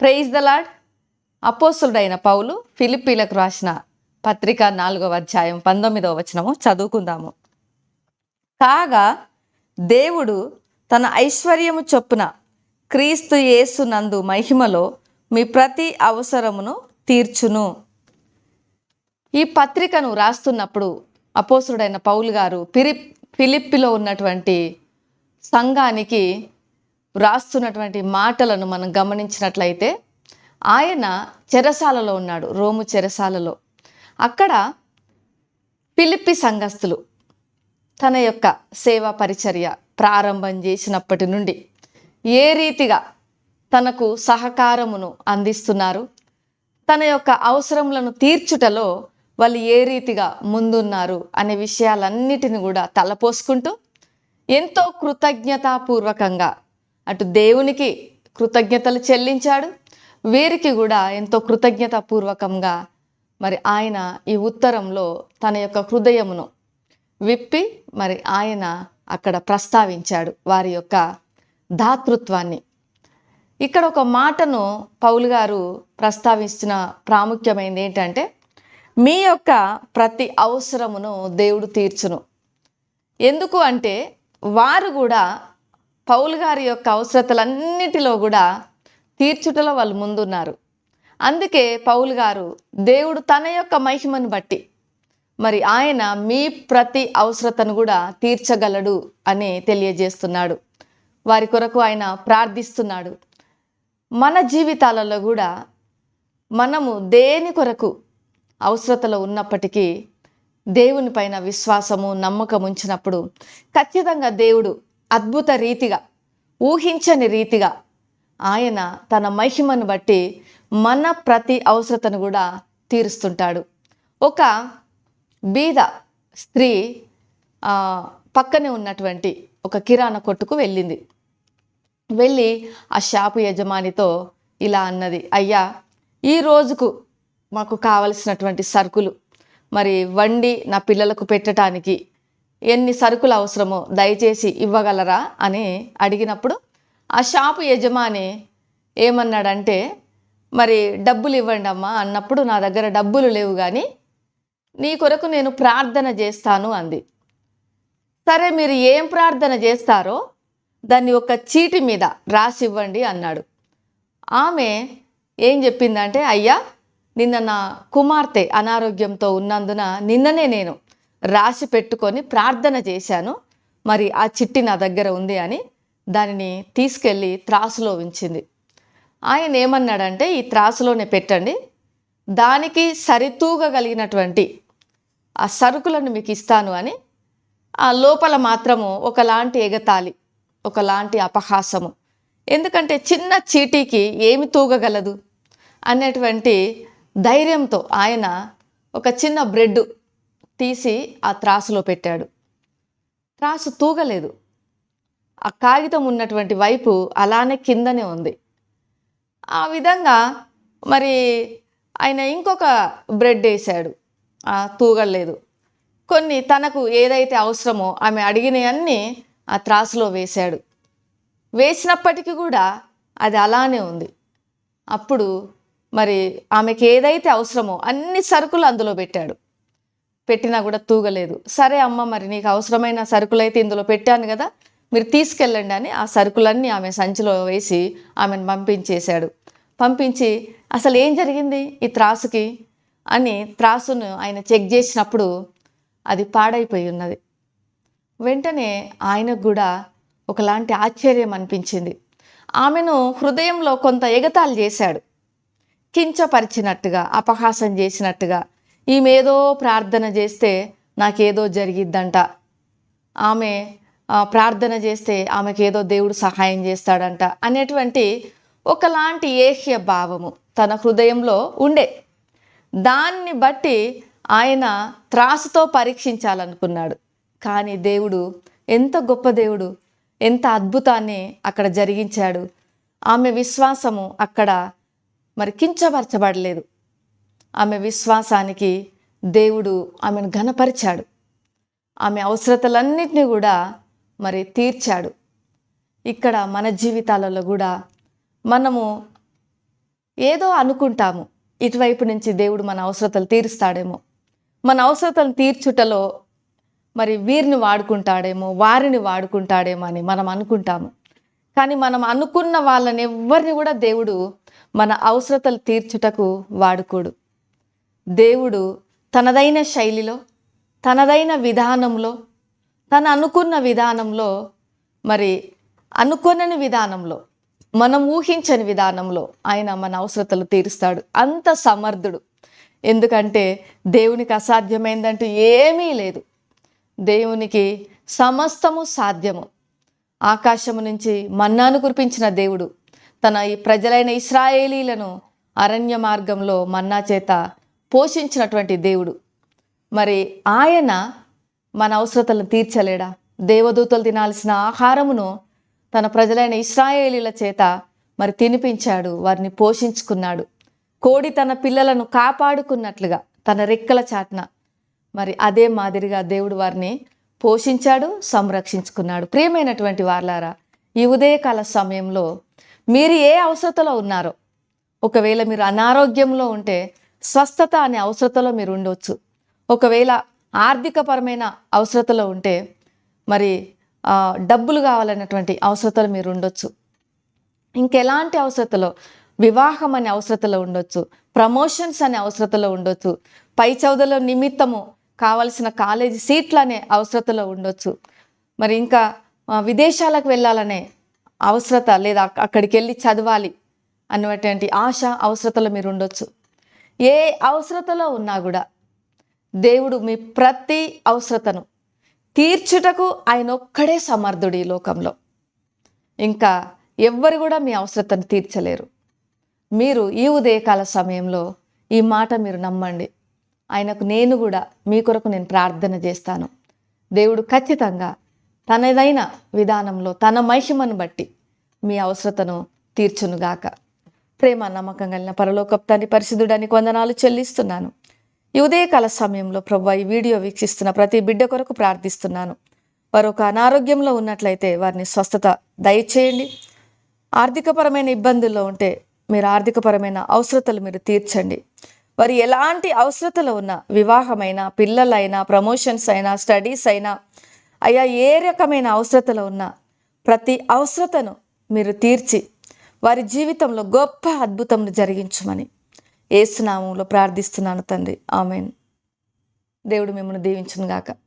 Praise the Lord అపోసుడైన పౌలు ఫిలిప్పీలకు రాసిన పత్రిక నాలుగవ అధ్యాయం పంతొమ్మిదవ వచనము చదువుకుందాము. కాగా దేవుడు తన ఐశ్వర్యము చొప్పున క్రీస్తు యేసు నందు మహిమలో మీ ప్రతి అవసరమును తీర్చును. ఈ పత్రికను రాస్తున్నప్పుడు అపోసుడైన పౌలు గారు పిరి ఫిలిప్పిలో ఉన్నటువంటి సంఘానికి వ్రాస్తున్నటువంటి మాటలను మనం గమనించినట్లయితే ఆయన చెరసాలలో ఉన్నాడు రోము చెరసాలలో. అక్కడ పిలిపి సంఘస్థులు తన యొక్క సేవా పరిచర్య ప్రారంభం చేసినప్పటి నుండి ఏ రీతిగా తనకు సహకారమును అందిస్తున్నారు తన యొక్క అవసరములను తీర్చుటలో వాళ్ళు ఏ రీతిగా ముందున్నారు అనే విషయాలన్నిటిని కూడా తలపోసుకుంటూ ఎంతో కృతజ్ఞతాపూర్వకంగా అటు దేవునికి కృతజ్ఞతలు చెల్లించాడు. వీరికి కూడా ఎంతో కృతజ్ఞతాపూర్వకంగా మరి ఆయన ఈ ఉత్తరంలో తన యొక్క హృదయమును విప్పి మరి ఆయన అక్కడ ప్రస్తావించాడు వారి యొక్క దాతృత్వాన్ని. ఇక్కడ ఒక మాటను పౌలు గారు ప్రస్తావించిన ప్రాముఖ్యమైనది ఏంటంటే మీ యొక్క ప్రతి అవసరమును దేవుడు తీర్చును. ఎందుకు అంటే వారు కూడా పౌలు గారి యొక్క అవసరతలన్నిటిలో కూడా తీర్చుటలో వాళ్ళు ముందున్నారు. అందుకే పౌలు గారు దేవుడు తన యొక్క మహిమను బట్టి మరి ఆయన మీ ప్రతి అవసరతను కూడా తీర్చగలడు అని తెలియజేస్తున్నాడు. వారి కొరకు ఆయన ప్రార్థిస్తున్నాడు. మన జీవితాలలో కూడా మనము దేని కొరకు అవసరతలో ఉన్నప్పటికీ దేవుని పైన విశ్వాసము నమ్మకం ఉంచినప్పుడు ఖచ్చితంగా దేవుడు అద్భుత రీతిగా ఊహించని రీతిగా ఆయన తన మహిమను బట్టి మన ప్రతి అవసరతను కూడా తీరుస్తుంటాడు. ఒక బీద స్త్రీ పక్కనే ఉన్నటువంటి ఒక కిరాణా కొట్టుకు వెళ్ళింది. వెళ్ళి ఆ షాపు యజమానితో ఇలా అన్నది అయ్యా ఈ రోజుకు మాకు కావలసినటువంటి సరుకులు మరి వండి నా పిల్లలకు పెట్టడానికి ఎన్ని సరుకులు అవసరమో దయచేసి ఇవ్వగలరా అని అడిగినప్పుడు ఆ షాపు యజమాని ఏమన్నాడంటే మరి డబ్బులు ఇవ్వండి అమ్మా అన్నప్పుడు నా దగ్గర డబ్బులు లేవు కానీ నీ కొరకు నేను ప్రార్థన చేస్తాను అంది. సరే మీరు ఏం ప్రార్థన చేస్తారో దాన్ని ఒక చీటి మీద రాసి ఇవ్వండి అన్నాడు. ఆమె ఏం చెప్పిందంటే అయ్యా నిన్న నా కుమార్తె అనారోగ్యంతో ఉన్నందున నిన్ననే నేను రాసి పెట్టుకొని ప్రార్థన చేశాను. మరి ఆ చిట్టి నా దగ్గర ఉంది అని దానిని తీసుకెళ్ళి త్రాసులో ఉంచింది. ఆయన ఏమన్నాడంటే ఈ త్రాసులోనే పెట్టండి. దానికి సరితూగగలిగినటువంటి ఆ సరుకులను మీకు ఇస్తాను అని. ఆ లోపల మాత్రము ఒకలాంటి ఎగతాళి ఒకలాంటి అపహాసము. ఎందుకంటే చిన్న చీటీకి ఏమి తూగగలదు అనేటువంటి ధైర్యంతో ఆయన ఒక చిన్న బ్రెడ్ తీసి ఆ త్రాసులో పెట్టాడు. త్రాసు తూగలేదు. ఆ కాగితం ఉన్నటువంటి వైపు అలానే కిందనే ఉంది. ఆ విధంగా మరి ఆయన ఇంకొక బ్రెడ్ వేశాడు తూగలేదు. కొన్ని తనకు ఏదైతే అవసరమో ఆమె అడిగినవన్నీ ఆ త్రాసులో వేశాడు. వేసినప్పటికీ కూడా అది అలానే ఉంది. అప్పుడు మరి ఆమెకి ఏదైతే అవసరమో అన్ని సరుకులు అందులో పెట్టాడు. పెట్టినా కూడా తూగలేదు. సరే అమ్మ మరి నీకు అవసరమైన సరుకులైతే ఇందులో పెట్టాను కదా మీరు తీసుకెళ్ళండి అని ఆ సరుకులన్నీ ఆమె సంచిలో వేసి ఆమెను పంపించేశాడు. పంపించి అసలు ఏం జరిగింది ఈ త్రాసుకి? అని త్రాసును ఆయన చెక్ చేసినప్పుడు అది పాడైపోయి ఉన్నది. వెంటనే ఆయనకు కూడా ఒకలాంటి ఆశ్చర్యం అనిపించింది. ఆమెను హృదయంలో కొంత ఎగతాళి చేశాడు. కించపరిచినట్టుగా అపహాసం చేసినట్టుగా ఈమెదో ప్రార్థన చేస్తే నాకేదో జరిగిద్దంట. ఆమె ప్రార్థన చేస్తే ఆమెకేదో దేవుడు సహాయం చేస్తాడంట అనేటువంటి ఒకలాంటి ఏహ్య భావము తన హృదయంలో ఉండే. దాన్ని బట్టి ఆయన త్రాసుతో పరీక్షించాలనుకున్నాడు. కానీ దేవుడు ఎంత గొప్ప దేవుడు ఎంత అద్భుతాన్ని అక్కడ జరిగించాడు. ఆమె విశ్వాసము అక్కడ మరి కించపరచబడలేదు. ఆమె విశ్వాసానికి దేవుడు ఆమెను ఘనపరిచాడు. ఆమె అవసరతలన్నింటినీ కూడా మరి తీర్చాడు. ఇక్కడ మన జీవితాలలో కూడా మనము ఏదో అనుకుంటాము ఇటువైపు నుంచి దేవుడు మన అవసరతలు తీరుస్తాడేమో. మన అవసరతలు తీర్చుటలో మరి వీరిని వాడుకుంటాడేమో వారిని వాడుకుంటాడేమో అని మనం అనుకుంటాము. కానీ మనం అనుకున్న వాళ్ళని ఎవరిని కూడా దేవుడు మన అవసరతలు తీర్చుటకు వాడుకోడు. దేవుడు తనదైన శైలిలో తనదైన విధానంలో తన అనుకున్న విధానంలో మరి అనుకొనని విధానంలో మనం ఊహించని విధానంలో ఆయన మన అవసరతలు తీరుస్తాడు. అంత సమర్థుడు. ఎందుకంటే దేవునికి అసాధ్యమైందంటూ ఏమీ లేదు. దేవునికి సమస్తము సాధ్యము. ఆకాశము నుంచి మన్నాను కురిపించిన దేవుడు తన ఈ ప్రజలైన ఇస్రాయేలీలను అరణ్య మార్గంలో మన్నా చేత పోషించినటువంటి దేవుడు. మరి ఆయన మన అవసరతలను తీర్చలేడా? దేవదూతలు తినాల్సిన ఆహారమును తన ప్రజలైన ఇస్రాయేలీల చేత మరి తినిపించాడు వారిని పోషించుకున్నాడు. కోడి తన పిల్లలను కాపాడుకున్నట్లుగా తన రెక్కల చాటున మరి అదే మాదిరిగా దేవుడు వారిని పోషించాడు సంరక్షించుకున్నాడు. ప్రియమైనటువంటి వార్లారా ఈ ఉదయకాల సమయంలో మీరు ఏ అవసరతలో ఉన్నారో ఒకవేళ మీరు అనారోగ్యంలో ఉంటే స్వస్థత అనే అవసరతలో మీరు ఉండవచ్చు ఒకవేళ ఆర్థికపరమైన అవసరతలో ఉంటే మరి డబ్బులు కావాలన్నటువంటి అవసరతలు మీరు ఉండొచ్చు. ఇంకెలాంటి అవసరతలో? వివాహం అనే అవసరతలో ఉండొచ్చు. ప్రమోషన్స్ అనే అవసరతలో ఉండొచ్చు. పై చదువుల నిమిత్తము కావలసిన కాలేజీ సీట్లు అనే అవసరతలో ఉండొచ్చు. మరి ఇంకా విదేశాలకు వెళ్ళాలనే అవసరత లేదా అక్కడికి వెళ్ళి చదవాలి అన్నటువంటి ఆశ అవసరతలో మీరు ఉండొచ్చు. ఏ అవసరతలో ఉన్నా కూడా దేవుడు మీ ప్రతి అవసరతను తీర్చుటకు ఆయన ఒక్కడే సమర్థుడు ఈ లోకంలో. ఇంకా ఎవ్వరు కూడా మీ అవసరతను తీర్చలేరు. మీరు ఈ ఉదయకాల సమయంలో ఈ మాట మీరు నమ్మండి. ఆయనకు నేను కూడా మీ కొరకు నేను ప్రార్థన చేస్తాను. దేవుడు ఖచ్చితంగా తనదైన విధానంలో తన మహిమను బట్టి మీ అవసరతను తీర్చునుగాక. ప్రేమ నమ్మకం కలిగిన పరలోకపు తండ్రి పరిశుద్ధుడానికి వందనాలు చెల్లిస్తున్నాను. ఈ ఉదయకాల సమయంలో ప్రభు ఈ వీడియో వీక్షిస్తున్న ప్రతి బిడ్డ కొరకు ప్రార్థిస్తున్నాను. వారు ఒక అనారోగ్యంలో ఉన్నట్లయితే వారిని స్వస్థత దయచేయండి. ఆర్థికపరమైన ఇబ్బందుల్లో ఉంటే మీరు ఆర్థికపరమైన అవసరతలు మీరు తీర్చండి. వారు ఎలాంటి అవసరతలు ఉన్నా వివాహమైనా పిల్లలైనా ప్రమోషన్స్ అయినా స్టడీస్ అయినా అయ్యా ఏ రకమైన అవసరతలు ఉన్నా ప్రతి అవసరతను మీరు తీర్చి వారి జీవితంలో గొప్ప అద్భుతం జరిగించమని. ఏసునామంలో ప్రార్థిస్తున్నాను తండ్రి. ఆమెన్. దేవుడు మిమ్మల్ని దీవించును గాక